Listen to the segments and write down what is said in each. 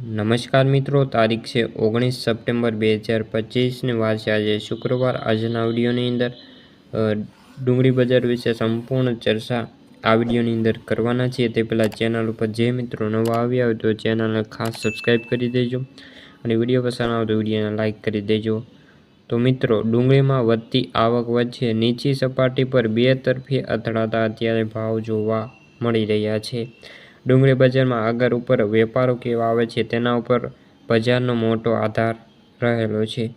નમસ્કાર મિત્રો, તારીખ છે ઓગણીસ સપ્ટેમ્બર બે હજાર પચીસની વાર છે આજે શુક્રવાર. આજના વિડીયોની અંદર ડુંગળી બજાર વિશે સંપૂર્ણ ચર્ચા આ વિડીયોની અંદર કરવાના છીએ. તે પહેલાં ચેનલ ઉપર જે મિત્રો નવા આવ્યા હોય તો ચેનલને ખાસ સબસ્ક્રાઈબ કરી દેજો અને વીડિયો પસંદ આવે તો વિડીયોને લાઇક કરી દેજો. તો મિત્રો, ડુંગળીમાં વધતી આવક વચ્ચે નીચી સપાટી પર બે તરફી અથડાતા અત્યારે ભાવ જોવા મળી રહ્યા છે. ડુંગળી બજારમાં આગળ ઉપર વેપારો કેવા આવે છે તેના ઉપર બજારનો મોટો આધાર રહેલો છે.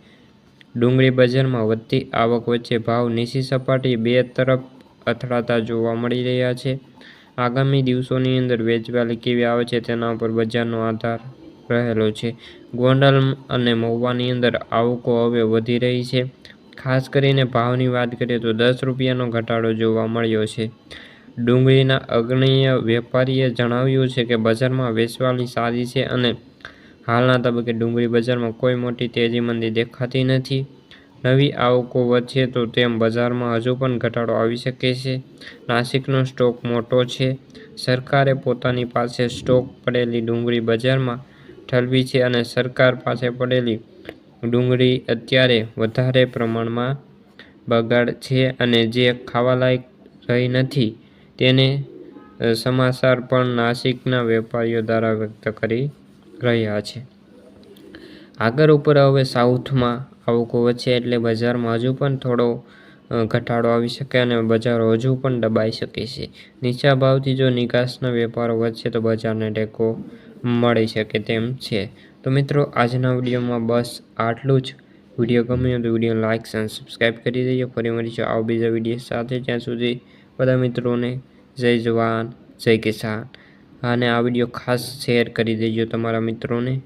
ડુંગળી બજારમાં વધતી આવક વચ્ચે ભાવ નીચી સપાટી બે તરફ અથડાતા જોવા મળી રહ્યા છે. આગામી દિવસોની અંદર વેચવાલી કેવી આવે છે તેના ઉપર બજારનો આધાર રહેલો છે. ગોંડલ અને મહુવાની અંદર આવકો હવે વધી રહી છે. ખાસ કરીને ભાવની વાત કરીએ તો દસ રૂપિયાનો ઘટાડો જોવા મળ્યો છે. ડુંગળીના અગ્રણીય વેપારીએ જણાવ્યું છે કે બજારમાં વેચવાલી સારી છે અને હાલના તબક્કે ડુંગળી બજારમાં કોઈ મોટી તેજી મંદી દેખાતી નથી. નવી આવકો વધશે તો તેમ બજારમાં હજુ પણ ઘટાડો આવી શકે છે. નાસિકનો સ્ટોક મોટો છે. સરકારે પોતાની પાસે સ્ટોક પડેલી ડુંગળી બજારમાં ઠલવી છે અને સરકાર પાસે પડેલી ડુંગળી અત્યારે વધારે પ્રમાણમાં બગાડ છે અને જે ખાવાલાયક રહી નથી. તેને સમાચાર પણ નાસિકના વેપારીઓ દ્વારા વ્યક્ત કરી રહ્યા છે. આગળ ઉપર હવે સાઉથમાં આવકો વધશે એટલે બજારમાં હજુ પણ થોડો ઘટાડો આવી શકે અને બજારો હજુ પણ દબાઈ શકે છે. નીચા ભાવથી જો નિકાસના વેપારો વધશે તો બજારને ટેકો મળી શકે તેમ છે. તો મિત્રો, આજના વિડીયોમાં બસ આટલું જ. વીડિયો ગમ્યો તો વીડિયો લાઇક અને સબસ્ક્રાઈબ કરી દેજો. ફરી મળીશું આવો બીજા વીડિયો સાથે. ત્યાં સુધી બધા મિત્રોને જય જવાન, જય કિસાન. અને આ વીડિયો ખાસ શેર કરી દેજો તમારા મિત્રોને.